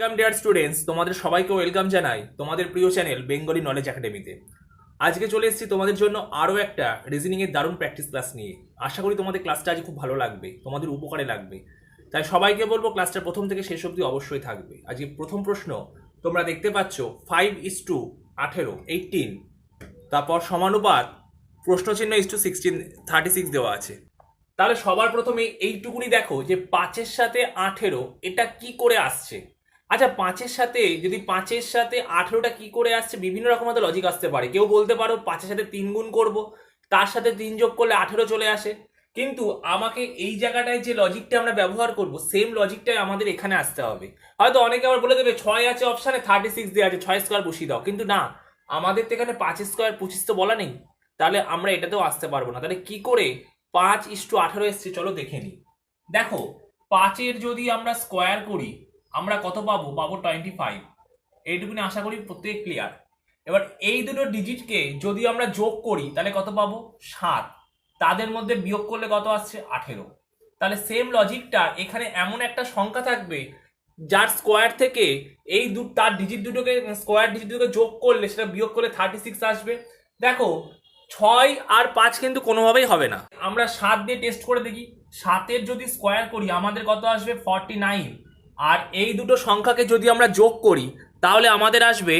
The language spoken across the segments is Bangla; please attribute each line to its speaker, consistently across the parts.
Speaker 1: ওয়েলকাম ডিয়ার স্টুডেন্টস তোমাদের সবাইকে ওয়েলকাম জানাই তোমাদের প্রিয় চ্যানেল বেঙ্গলি নলেজ একাডেমিতে আজকে চলে এসেছি তোমাদের জন্য আরও একটা রিজনিং এর দারুণ প্র্যাকটিস ক্লাস নিয়ে। আশা করি তোমাদের ক্লাসটা আজ খুব ভালো লাগবে, তোমাদের উপকারে লাগবে। তাই সবাইকে বলব ক্লাসটা প্রথম থেকে শেষ অবধি অবশ্যই থাকবে। আজকে প্রথম প্রশ্ন, তোমরা দেখতে পাচ্ছ ফাইভ ইস টু আঠেরো এইটিন তারপর সমানুপাত, প্রশ্নচিহ্ন is to sixteen thirty six দেওয়া আছে। তাহলে সবার প্রথমে এইটুকুনি দেখো যে পাঁচের সাথে আঠেরো, এটা কি করে আসছে? আচ্ছা পাঁচের সাথে, যদি পাঁচের সাথে আঠেরোটা কি করে আসছে? বিভিন্ন রকম হয়তো লজিক আসতে পারে। কেউ বলতে পারো পাঁচের সাথে তিন গুণ করব, তার সাথে তিন যোগ করলে আঠেরো চলে আসে। কিন্তু আমাকে এই জায়গাটায় যে লজিকটা আমরা ব্যবহার করব সেম লজিকটাই আমাদের এখানে আসতে হবে। হয়তো অনেকে আবার বলে দেবে, ছয় আছে অপশানে থার্টি সিক্স দেওয়া আছে, ছয় স্কোয়ার বসিয়ে দাও। কিন্তু না, আমাদের তো এখানে পাঁচ স্কোয়ার পঁচিশ তো বলা নেই। তাহলে আমরা এটাতেও আসতে পারব না। তাহলে কি করে পাঁচ ইস্টু আঠারো এসছে, চলো দেখে নিই। দেখো, পাঁচের যদি আমরা স্কোয়ার করি আমরা কত পাবো? পাবো টোয়েন্টি ফাইভ এইটুকুনি আশা করি প্রত্যেক ক্লিয়ার এবার এই দুটো ডিজিটকে যদি আমরা যোগ করি, তাহলে কত পাবো? সাত। তাদের মধ্যে বিয়োগ করলে কত আসছে? আঠেরো। তাহলে সেম লজিকটা এখানে এমন একটা সংখ্যা থাকবে, যার স্কোয়ার থেকে এই দু, তার ডিজিট দুটোকে স্কোয়ার ডিজিট দুটোকে যোগ করলে, সেটা বিয়োগ করলে থার্টি সিক্স আসবে। দেখো, ছয় আর পাঁচ কিন্তু কোনোভাবেই হবে না। আমরা সাত দিয়ে টেস্ট করে দেখি। সাতের যদি স্কোয়ার করি, আমাদের কত আসবে? ফর্টি নাইন আর এই দুটো সংখ্যাকে যদি আমরা যোগ করি, তাহলে আমাদের আসবে,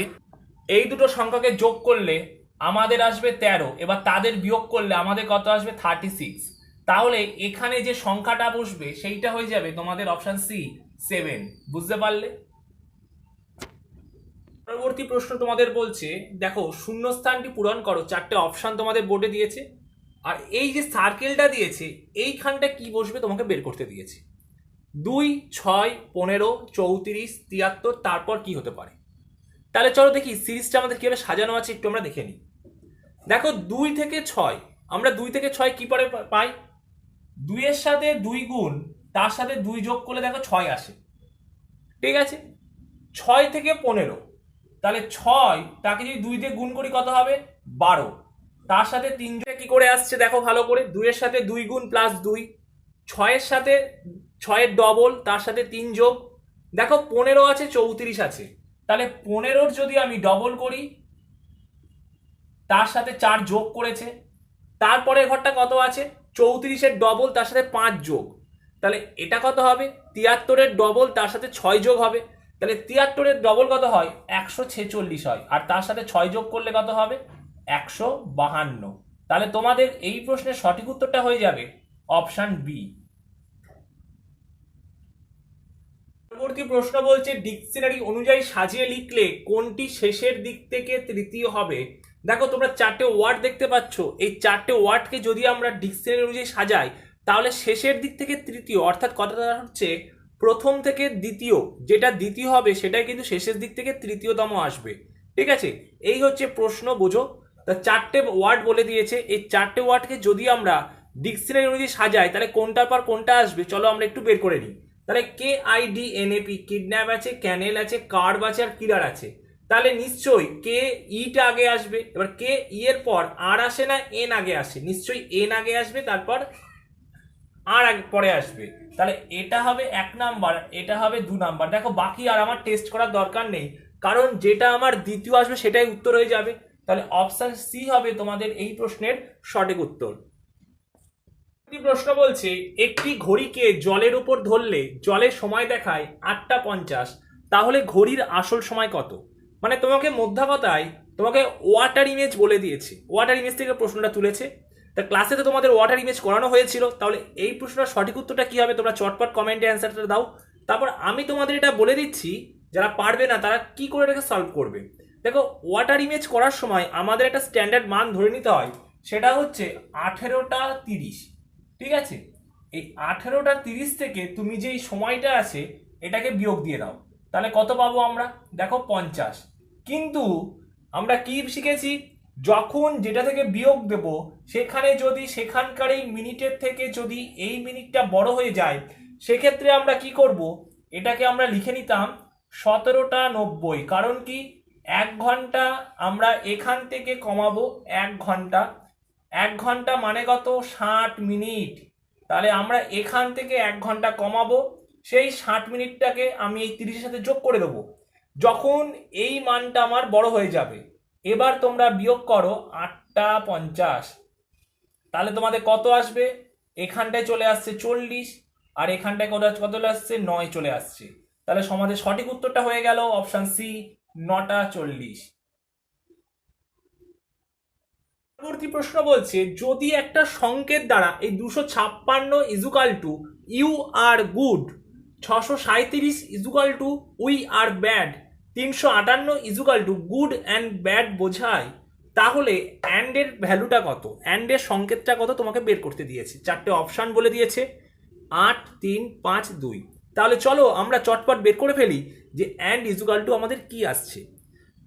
Speaker 1: এই দুটো সংখ্যাকে যোগ করলে আমাদের আসবে তেরো, এবার তাদের বিয়োগ করলে আমাদের কত আসবে? থার্টি সিক্স তাহলে এখানে যে সংখ্যাটা বসবে, সেইটা হয়ে যাবে তোমাদের অপশান সি সেভেন বুঝতে পারলে? পরবর্তী প্রশ্ন তোমাদের বলছে, দেখো, শূন্যস্থানটি পূরণ করো, চারটে অপশান তোমাদের বোর্ডে দিয়েছে, আর এই যে সার্কেলটা দিয়েছে, এইখানটা কি বসবে তোমাকে বের করতে দিয়েছে। দুই, ছয়, পনেরো, চৌত্রিশ, তিয়াত্তর, তারপর কি হতে পারে? তাহলে চলো দেখি, সিরিজটা আমাদের কীভাবে সাজানো আছে একটু আমরা দেখে নিই। দেখো, দুই থেকে ছয়, আমরা দুই থেকে ছয় কি পরে পাই? দুইয়ের সাথে দুই গুণ, তার সাথে দুই যোগ করলে দেখো ছয় আসে। ঠিক আছে? ছয় থেকে পনেরো, তাহলে ছয়, তাকে যদি দুই দিয়ে গুণ করি কত হবে? বারো। তার সাথে তিন যোগ কি করে আসছে দেখো ভালো করে? দুইয়ের সাথে দুই গুণ প্লাস দুই, ছয়ের সাথে ছয়ের ডবল তার সাথে তিন যোগ। দেখো, পনেরো আছে, চৌত্রিশ আছে। তাহলে পনেরোর যদি আমি ডবল করি, তার সাথে চার যোগ করেছে তারপরে ঘরটা কত আছে? চৌত্রিশের ডবল তার সাথে পাঁচ যোগ। তাহলে এটা কত হবে? তিয়াত্তরের ডবল তার সাথে ছয় যোগ হবে। তাহলে তিয়াত্তরের ডবল কত হয়? একশো ছেচল্লিশ হয়। আর তার সাথে ছয় যোগ করলে কত হবে? একশো বাহান্ন। তাহলে তোমাদের এই প্রশ্নের সঠিক উত্তরটা হয়ে যাবে অপশান বি। পরবর্তী প্রশ্ন বলছে ডিকশনারি অনুযায়ী সাজিয়ে লিখলে কোনটি শেষের দিক থেকে তৃতীয় হবে? দেখো, তোমরা চারটে ওয়ার্ড দেখতে পাচ্ছ। এই চারটে ওয়ার্ডকে যদি আমরা ডিকশনারি অনুযায়ী সাজাই, তাহলে শেষের দিক থেকে তৃতীয়, অর্থাৎ কথাটা হচ্ছে প্রথম থেকে দ্বিতীয়। যেটা দ্বিতীয় হবে, সেটাই কিন্তু শেষের দিক থেকে তৃতীয়তম আসবে। ঠিক আছে? এই হচ্ছে প্রশ্ন, বোঝো। তা চারটে ওয়ার্ড বলে দিয়েছে। এই চারটে ওয়ার্ডকে যদি আমরা ডিকশনারি অনুযায়ী সাজাই, তাহলে কোনটার পর কোনটা আসবে? চলো আমরা একটু বের করে নিই। তাহলে K I D N AP kidnap আছে ক্যানেল আছে কার্ভ আছে আর কিলার আছে। তাহলে নিশ্চয়ই কে ইটা আগে আসবে, এবার কে ই এর পর আর আসে না এন আগে আসে? নিশ্চয়ই এন আগে আসবে, তারপর আর আগে, পরে আসবে। তাহলে এটা হবে এক নাম্বার, এটা হবে দু নাম্বার। দেখো বাকি আর আমার টেস্ট করার দরকার নেই, কারণ যেটা আমার দ্বিতীয় আসবে সেটাই উত্তর হয়ে যাবে। তাহলে অপশান সি হবে তোমাদের এই প্রশ্নের সঠিক উত্তর। প্রশ্ন বলছে, একটি ঘড়িকে জলের উপর ধরলে জলের সময় দেখায় আটটা পঞ্চাশ, তাহলে ঘড়ির আসল সময় কত? মানে তোমাকে মধ্যাকথায় তোমাকে ওয়াটার ইমেজ বলে দিয়েছে। ওয়াটার ইমেজ থেকে প্রশ্নটা তুলেছে। তা ক্লাসে তো তোমাদের ওয়াটার ইমেজ করানো হয়েছিল, তাহলে এই প্রশ্নের সঠিক উত্তরটা কি হবে? তোমরা চটপট কমেন্টে অ্যান্সারটা দাও। তারপর আমি তোমাদের এটা বলে দিচ্ছি, যারা পারবে না, তারা কি করে এটাকে সলভ করবে? দেখো ওয়াটার ইমেজ করার সময় আমাদের একটা স্ট্যান্ডার্ড মান ধরে নিতে হয়, সেটা হচ্ছে আঠেরোটা তিরিশ। ঠিক আছে? এই আঠেরোটা তিরিশ থেকে তুমি যেই সময়টা আছে, এটাকে বিয়োগ দিয়ে দাও। তাহলে কত পাবো আমরা? দেখো পঞ্চাশ। কিন্তু আমরা কি শিখেছি? যখন যেটা থেকে বিয়োগ দেব, সেখানে যদি সেখানকার এই মিনিটের থেকে যদি এই মিনিটটা বড় হয়ে যায়, সেক্ষেত্রে আমরা কি করব? এটাকে আমরা লিখে নিতাম সতেরোটা নব্বই। কারণ কি? এক ঘণ্টা আমরা এখান থেকে কমাবো এক ঘণ্টা। এক ঘণ্টা মানে কত? ষাট মিনিট। তাহলে আমরা এখান থেকে এক ঘণ্টা কমাবো, সেই ষাট মিনিটটাকে আমি এই তিরিশের সাথে যোগ করে দেবো। যখন এই মানটা আমার বড় হয়ে যাবে, এবার তোমরা বিয়োগ করো আটটা পঞ্চাশ। তাহলে তোমাদের কত আসবে? এখানটায় চলে আসছে চল্লিশ, আর এখানটায় কত কত চলে আসছে? নয় চলে আসছে। তাহলে সমাজের সঠিক উত্তরটা হয়ে গেল অপশান সি, নটা চল্লিশ। পরবর্তী প্রশ্ন বলছে, যদি একটা সংকেত দ্বারা এই দুশো ছাপ্পান্ন equal to you are good ছশো সাঁত্রিশ equal to we are bad তিনশো আটান্ন equal to good and bad বোঝায়, তাহলে অ্যান্ডের ভ্যালুটা কত? অ্যান্ডের সংকেতটা কত তোমাকে বের করতে দিয়েছে? চারটে অপশান বলে দিয়েছে। আট, তিন, পাঁচ, দুই। তাহলে চলো আমরা চটপট বের করে ফেলি যে অ্যান্ড ইজুকাল টু আমাদের কি আসছে।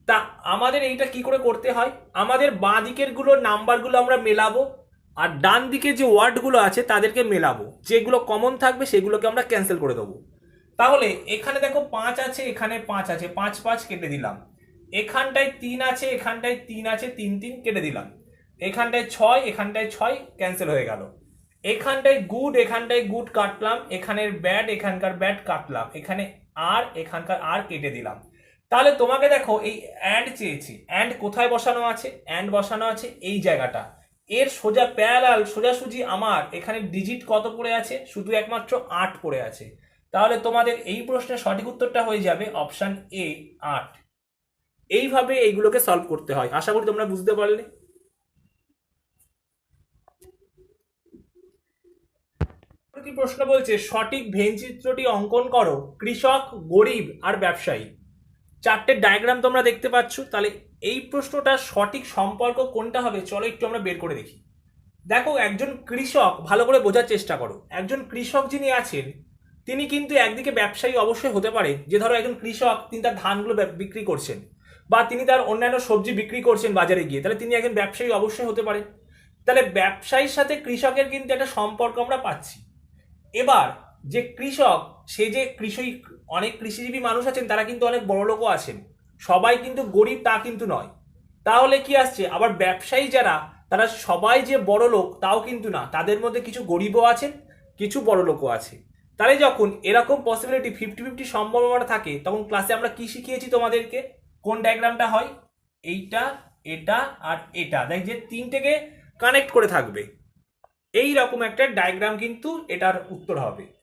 Speaker 1: তা আমাদের এইটা কি করে করতে হয়? আমাদের বাঁ দিকেরগুলো নাম্বারগুলো আমরা মেলাবো, আর ডান দিকে যে ওয়ার্ডগুলো আছে তাদেরকে মেলাবো। যেগুলো কমন থাকবে সেগুলোকে আমরা ক্যান্সেল করে দেবো। তাহলে এখানে দেখো পাঁচ আছে, এখানে পাঁচ আছে, পাঁচ পাঁচ কেটে দিলাম। এখানটায় তিন আছে, এখানটায় তিন আছে, তিন তিন কেটে দিলাম। এখানটায় ছয় এখানটায় ছয় ক্যান্সেল হয়ে গেল। এখানটায় গুড এখানটায় গুড কাটলাম। এখানের ব্যাড এখানকার ব্যাড কাটলাম। এখানে আর এখানকার আর কেটে দিলাম। তাহলে তোমাকে দেখো, এই অ্যান্ড চেয়েছি। অ্যান্ড কোথায় বসানো আছে? অ্যান্ড বসানো আছে এই জায়গাটা। এর সোজা প্যারালাল সোজাসুজি আমার, এখানে ডিজিট কত পড়ে আছে? শুধু একমাত্র আট পড়ে আছে। তাহলে তোমাদের এই প্রশ্নের সঠিক উত্তরটা হয়ে যাবে অপশান এ আট। এইভাবে এইগুলোকে সলভ করতে হয়। আশা করি তোমরা বুঝতে পারলে। প্রশ্ন বলছে? সঠিক ভেন চিত্রটি অঙ্কন করো, কৃষক, গরিব আর ব্যবসায়ী। চারটে ডায়াগ্রাম তোমরা দেখতে পাচ্ছ। তাহলে এই প্রশ্নটার সঠিক সম্পর্ক কোনটা হবে? চলো একটু আমরা বের করে দেখি। দেখো, একজন কৃষক, ভালো করে বোঝার চেষ্টা করো। একজন কৃষক যিনি আছেন, তিনি কিন্তু একদিকে ব্যবসায়ী অবশ্যই হতে পারে। যে ধরো একজন কৃষক, তিনি তার ধানগুলো বিক্রি করছেন বা তিনি তার অন্যান্য সবজি বিক্রি করছেন বাজারে গিয়ে, তাহলে তিনি একজন ব্যবসায়ী অবশ্যই হতে পারে। তাহলে ব্যবসায়ীর সাথে কৃষকের কিন্তু একটা সম্পর্ক আমরা পাচ্ছি। এবার যে কৃষক, সে যে কৃষি, অনেক কৃষিজীবী মানুষ আছেন, তারা কিন্তু অনেক বড় লোকও আছেন। সবাই কিন্তু গরিব, তা কিন্তু নয়। তাহলে কি আসছে? আবার ব্যবসায়ী যারা, তারা সবাই যে বড় লোক, তাও কিন্তু না। তাদের মধ্যে কিছু গরিবও আছেন, কিছু বড় লোকও আছে। তাহলে যখন এরকম পসিবিলিটি ফিফটি ফিফটি সম্ভাবনা থাকে, তখন ক্লাসে আমরা কি শিখিয়েছি তোমাদেরকে? কোন ডায়াগ্রামটা হয়? এইটা, এটা আর এটা। দেখ যে তিনটেকে কানেক্ট করে থাকবে। এই রকম একটা ডায়াগ্রাম কিন্তু এটার উত্তর হবে।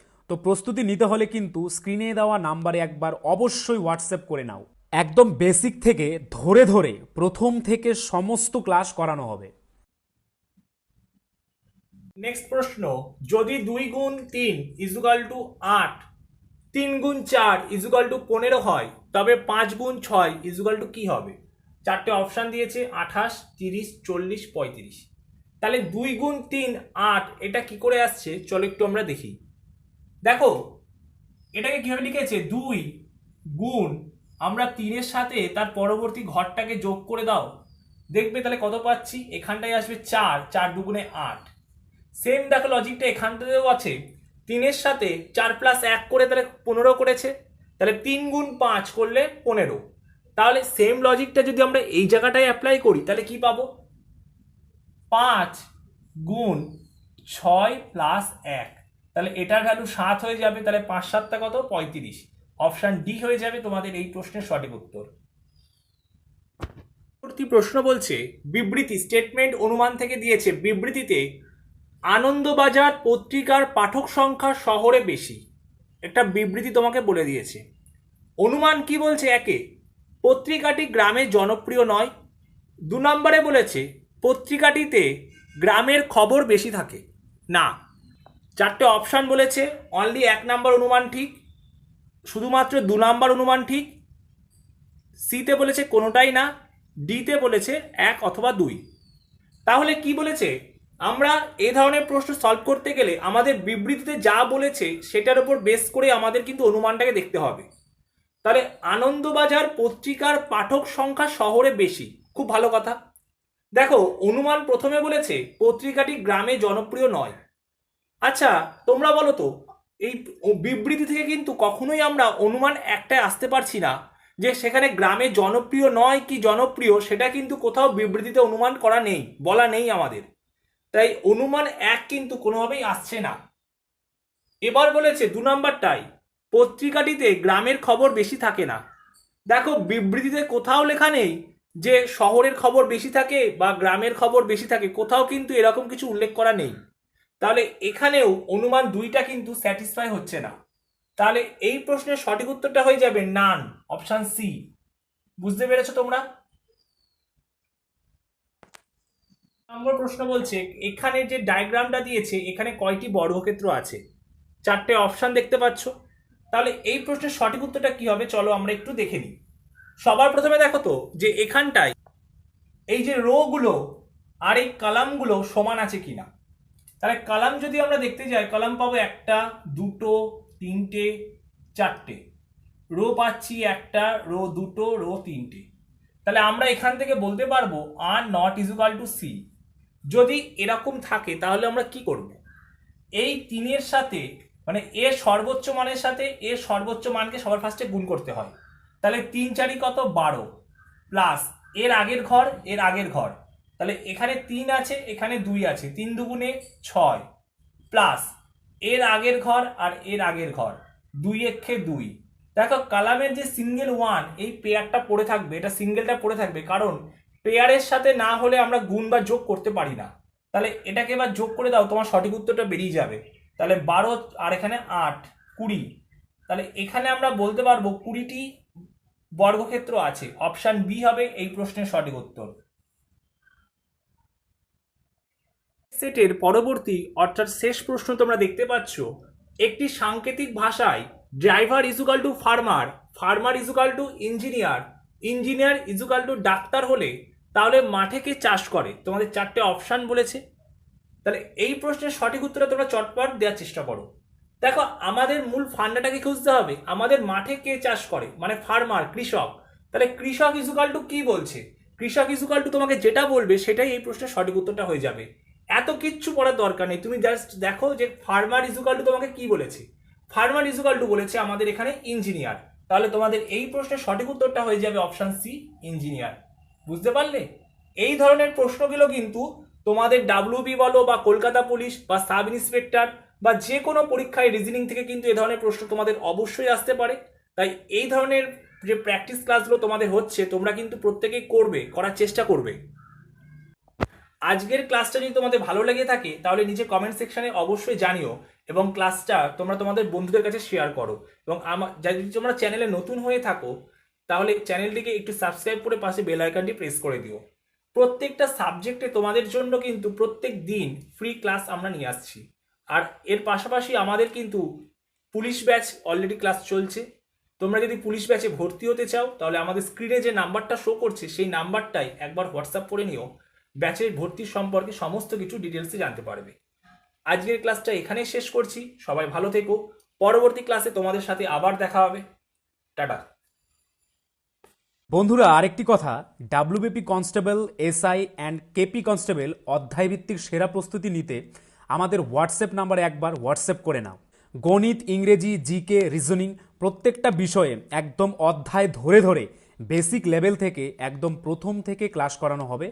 Speaker 2: তো প্রস্তুতি নিতে হলে কিন্তু স্ক্রিনে দেওয়া নাম্বারে একবার অবশ্যই হোয়াটসঅ্যাপ করে নাও। একদম বেসিক থেকে ধরে ধরে প্রথম থেকে সমস্ত ক্লাস করানো হবে।
Speaker 1: নেক্সট প্রশ্ন, যদি দুই গুণ তিন ইজুকাল টু আট, তিন গুণ চার ইজুকাল টু পনেরো হয়, তবে পাঁচ গুণ ছয় ইজুকাল টু কী হবে? চারটে অপশান দিয়েছে, আঠাশ, তিরিশ, চল্লিশ, পঁয়ত্রিশ। তাহলে দুই গুণ তিন আট, এটা কি করে আসছে? চলো একটু আমরা দেখি। দেখো, এটাকে কীভাবে লিখেছে? দুই গুণ আমরা তিনের সাথে তার পরবর্তী ঘরটাকে যোগ করে দাও। দেখবে তাহলে কত পাচ্ছি? এখানটায় আসবে চার চার দুগুণে আট। সেম দেখো লজিকটা এখানটাতেও আছে। তিনের সাথে চার প্লাস এক করে তাহলে পনেরো করেছে। তাহলে তিন গুণ পাঁচ করলে পনেরো। তাহলে সেম লজিকটা যদি আমরা এই জায়গাটায় অ্যাপ্লাই করি, তাহলে কি পাবো? পাঁচ গুণ ছয় প্লাস এক। তাহলে এটার ভ্যালু সাত হয়ে যাবে, তাহলে পাঁচ সাতটা কত? পঁয়ত্রিশ। অপশান ডি হয়ে যাবে তোমাদের এই প্রশ্নের সঠিক উত্তর। পরবর্তী প্রশ্ন বলছে, বিবৃতি স্টেটমেন্ট অনুমান থেকে দিয়েছে, বিবৃতিতে আনন্দবাজার পত্রিকার পাঠক সংখ্যা শহরে বেশি। একটা বিবৃতি তোমাকে বলে দিয়েছে। অনুমান কি বলছে? একে, পত্রিকাটি গ্রামে জনপ্রিয় নয়। দু নম্বরে বলেছে, পত্রিকাটিতে গ্রামের খবর বেশি থাকে। না চারটে অপশান বলেছে অনলি এক নাম্বার অনুমান ঠিক, শুধুমাত্র দু নাম্বার অনুমান ঠিক সিতে বলেছে কোনোটাই না ডিতে বলেছে এক অথবা দুই। তাহলে কি বলেছে? আমরা এ ধরনের প্রশ্ন সলভ করতে গেলে আমাদের বিবৃতিতে যা বলেছে সেটার উপর বেস করে আমাদের কিন্তু অনুমানটাকে দেখতে হবে। তাহলে আনন্দবাজার পত্রিকার পাঠক সংখ্যা শহরে বেশি, খুব ভালো কথা। দেখো, অনুমান প্রথমে বলেছে, পত্রিকাটি গ্রামে জনপ্রিয় নয়। আচ্ছা তোমরা বলো তো, এই বিবৃতি থেকে কিন্তু কখনোই আমরা অনুমান একটাই আসতে পারছি না যে সেখানে গ্রামে জনপ্রিয় নয় কি জনপ্রিয়, সেটা কিন্তু কোথাও বিবৃতিতে অনুমান করা নেই, বলা নেই আমাদের। তাই অনুমান এক কিন্তু কোনোভাবেই আসছে না। এবার বলেছে দু নম্বরটাই, পত্রিকাটিতে গ্রামের খবর বেশি থাকে না। দেখো, বিবৃতিতে কোথাও লেখা নেই যে শহরের খবর বেশি থাকে বা গ্রামের খবর বেশি থাকে, কোথাও কিন্তু এরকম কিছু উল্লেখ করা নেই। তাহলে এখানেও অনুমান দুইটা কিন্তু স্যাটিসফাই হচ্ছে না। তাহলে এই প্রশ্নের সঠিক উত্তরটা হয়ে যাবে নান অপশান সি বুঝতে পেরেছ তোমরা? নম্বর প্রশ্ন বলছে, এখানে যে ডায়াগ্রামটা দিয়েছে, এখানে কয়টি বর্গক্ষেত্র আছে? চারটে অপশান দেখতে পাচ্ছ। তাহলে এই প্রশ্নের সঠিক উত্তরটা কি হবে? চলো আমরা একটু দেখে নিই। সবার প্রথমে দেখো তো, যে এখানটায় এই যে রোগুলো আর এই কালামগুলো সমান আছে কিনা। তাহলে কালাম যদি আমরা দেখতে যাই, কলাম পাবো একটা, দুটো, তিনটে, চারটে। রো পাচ্ছি একটা, রো দুটো, রো তিনটে। তাহলে আমরা এখান থেকে বলতে পারব আর নট ইজুকাল টু সি যদি এরকম থাকে, তাহলে আমরা কি করব? এই তিনের সাথে মানে এর সর্বোচ্চ মানের সাথে এর সর্বোচ্চ মানকে সবার ফার্স্টে গুণ করতে হয়। তাহলে তিন চারি কত? বারো। প্লাস এর আগের ঘর, এর আগের ঘর। তাহলে এখানে তিন আছে, এখানে দুই আছে। তিন দুগুণে ছয় প্লাস এর আগের ঘর আর এর আগের ঘর। দুই এক্ষে দুই। দেখো, কালামের যে সিঙ্গেল ওয়ান এই পেয়ারটা পড়ে থাকবে, এটা সিঙ্গেলটা পড়ে থাকবে, কারণ পেয়ারের সাথে না হলে আমরা গুণ বা যোগ করতে পারি না। তাহলে এটাকে এবার যোগ করে দাও, তোমার সঠিক উত্তরটা বেরিয়ে যাবে। তাহলে বারো আর এখানে আট, কুড়ি। তাহলে এখানে আমরা বলতে পারব কুড়িটি বর্গক্ষেত্র আছে। অপশান বি হবে এই প্রশ্নের সঠিক উত্তর। সেটের পরবর্তী, অর্থাৎ শেষ প্রশ্ন তোমরা দেখতে পাচ্ছ, একটি সাংকেতিক ভাষায় driver equal to farmer farmer equal to engineer engineer equal to doctor হলে তাহলে মাঠে কে চাষ করে? তোমাদের চারটে অপশান বলেছে। তাহলে এই প্রশ্নের সঠিক উত্তরটা তোমরা চটপট দেওয়ার চেষ্টা করো। দেখো, আমাদের মূল ফান্ডাটাকে খুঁজতে হবে, আমাদের মাঠে কে চাষ করে? মানে ফার্মার কৃষক। তাহলে কৃষক ইজুকাল টু কি বলছে? কৃষক ইজুকাল টু তোমাকে যেটা বলবে, সেটাই এই প্রশ্নের সঠিক উত্তরটা হয়ে যাবে। এত কিচ্ছু পড়ার দরকার নেই। তুমি জাস্ট দেখো যে ফার্মার ইজুকাল টু তোমাকে কি বলেছে? ফার্মার ইজুকাল টু বলেছে আমাদের এখানে ইঞ্জিনিয়ার। তাহলে তোমাদের এই প্রশ্নের সঠিক উত্তরটা হয়ে যাবে অপশান সি ইঞ্জিনিয়ার। বুঝতে পারলে? এই ধরনের প্রশ্নগুলো কিন্তু তোমাদের ডাব্লিউবি বলো বা কলকাতা পুলিশ বা সাব ইন্সপেক্টর বা যে কোনো পরীক্ষায় রিজনিং থেকে কিন্তু এ ধরনের প্রশ্ন তোমাদের অবশ্যই আসতে পারে। তাই এই ধরনের যে প্র্যাকটিস ক্লাসগুলো তোমাদের হচ্ছে, তোমরা কিন্তু প্রত্যেকেই করবে, করার চেষ্টা করবে। আজকের ক্লাসটা যদি তোমাদের ভালো লেগে থাকে, তাহলে নিচে কমেন্ট সেকশনে অবশ্যই জানিও এবং ক্লাসটা তোমরা তোমাদের বন্ধুদের কাছে শেয়ার করো এবং আমার যদি তোমরা চ্যানেলে নতুন হয়ে থাকো, তাহলে চ্যানেলটিকে একটু সাবস্ক্রাইব করে পাশে বেল আইকনটি প্রেস করে দিও। প্রত্যেকটা সাবজেক্টে তোমাদের জন্য কিন্তু প্রত্যেক দিন ফ্রি ক্লাস আমরা নিয়ে আসছি। আর এর পাশাপাশি আমাদের কিন্তু পুলিশ ব্যাচ অলরেডি ক্লাস চলছে। তোমরা যদি পুলিশ ব্যাচে ভর্তি হতে চাও, তাহলে আমাদের স্ক্রিনে যে নাম্বারটা শো করছে, সেই নাম্বারটাই একবার হোয়াটসঅ্যাপ করে নিও। ব্যাচের ভর্তির সম্পর্কে সমস্ত কিছু ডিটেলসে জানতে পারবে। আজকের ক্লাসটা এখানেই শেষ করছি। সবাই ভালো থেকো। পরবর্তী ক্লাসে তোমাদের সাথে আবার দেখা হবে। টাটা।
Speaker 2: বন্ধুরা, আরেকটি কথা। WBP constable SI and KP constable অধ্যায়ভিত্তিক সেরা প্রস্তুতি নিতে আমাদের হোয়াটসঅ্যাপ নাম্বারে একবার হোয়াটসঅ্যাপ করে নাও। গণিত, ইংরেজি জিকে রিজনিং প্রত্যেকটা বিষয়ে একদম অধ্যায় ধরে ধরে বেসিক লেভেল থেকে একদম প্রথম থেকে ক্লাস করানো হবে।